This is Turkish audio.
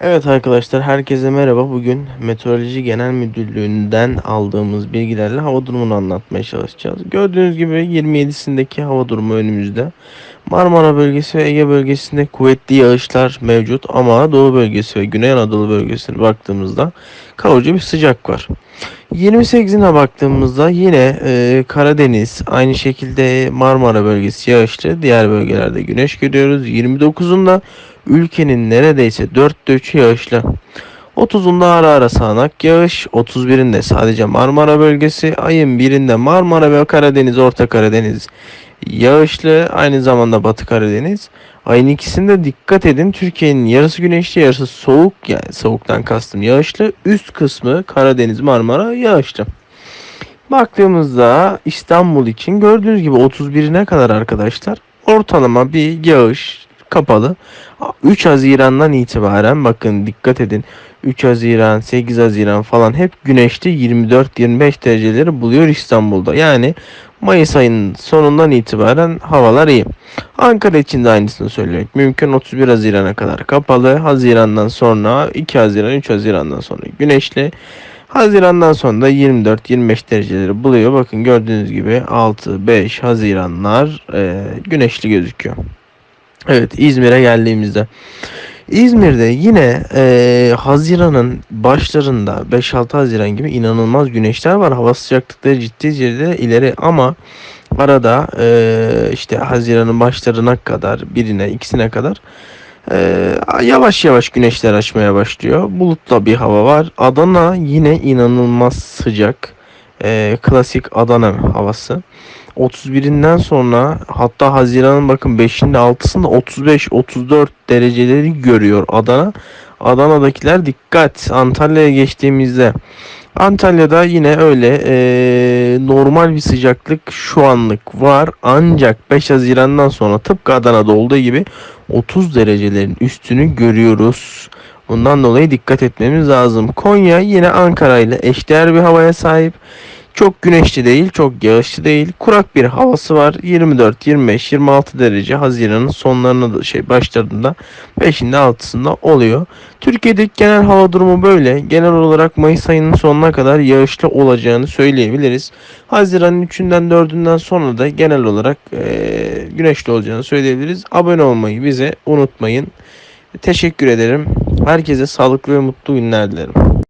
Evet arkadaşlar herkese merhaba. Bugün Meteoroloji Genel Müdürlüğü'nden aldığımız bilgilerle hava durumunu anlatmaya çalışacağız. Gördüğünüz gibi 27'sindeki hava durumu önümüzde. Marmara bölgesi ve Ege bölgesinde kuvvetli yağışlar mevcut ama Doğu bölgesi ve Güney Anadolu bölgesine baktığımızda kavurucu bir sıcak var. 28'ine baktığımızda yine e, Karadeniz aynı şekilde Marmara bölgesi yağışlı diğer bölgelerde güneş görüyoruz. 29'unda ülkenin neredeyse dörtte üçü yağışlı. 30'unda ara ara sağanak yağış, 31'inde sadece Marmara bölgesi, ayın 1'inde Marmara ve Karadeniz, Orta Karadeniz yağışlı, aynı zamanda Batı Karadeniz. Ayın ikisinde dikkat edin Türkiye'nin yarısı güneşli yarısı soğuk yani soğuktan kastım yağışlı. Üst kısmı Karadeniz Marmara yağışlı. Baktığımızda İstanbul için gördüğünüz gibi 31'ine kadar arkadaşlar ortalama bir yağış kapalı. 3 Haziran'dan itibaren bakın dikkat edin 3 Haziran 8 Haziran falan hep güneşli 24-25 dereceleri buluyor İstanbul'da. Yani Mayıs ayının sonundan itibaren havalar iyi. Ankara için de aynısını söylemek mümkün. 31 Haziran'a kadar kapalı. Haziran'dan sonra 2 Haziran 3 Haziran'dan sonra güneşli. Haziran'dan sonra da 24-25 dereceleri buluyor. Bakın gördüğünüz gibi 6-5 Haziranlar e, güneşli gözüküyor. Evet İzmir'e geldiğimizde. İzmir'de yine e, Haziran'ın başlarında 5-6 Haziran gibi inanılmaz güneşler var. Hava sıcaklıkları ciddi derecede ileri ama arada e, işte Haziran'ın başlarına kadar birine ikisine kadar e, yavaş yavaş güneşler açmaya başlıyor. Bulutla bir hava var. Adana yine inanılmaz sıcak. E, klasik Adana havası. 31'inden sonra hatta Haziran'ın bakın 5'inde 6'sında 35-34 dereceleri görüyor Adana. Adana'dakiler dikkat. Antalya'ya geçtiğimizde Antalya'da yine öyle e, normal bir sıcaklık şu anlık var. Ancak 5 Haziran'dan sonra tıpkı Adana'da olduğu gibi 30 derecelerin üstünü görüyoruz. Bundan dolayı dikkat etmemiz lazım. Konya yine Ankara ile eşdeğer bir havaya sahip. Çok güneşli değil, çok yağışlı değil. Kurak bir havası var. 24, 25, 26 derece Haziran'ın sonlarında da şey başlarında 5'inde 6'sında oluyor. Türkiye'deki genel hava durumu böyle. Genel olarak Mayıs ayının sonuna kadar yağışlı olacağını söyleyebiliriz. Haziran'ın 3'ünden 4'ünden sonra da genel olarak e, güneşli olacağını söyleyebiliriz. Abone olmayı bize unutmayın. Teşekkür ederim. Herkese sağlıklı ve mutlu günler dilerim.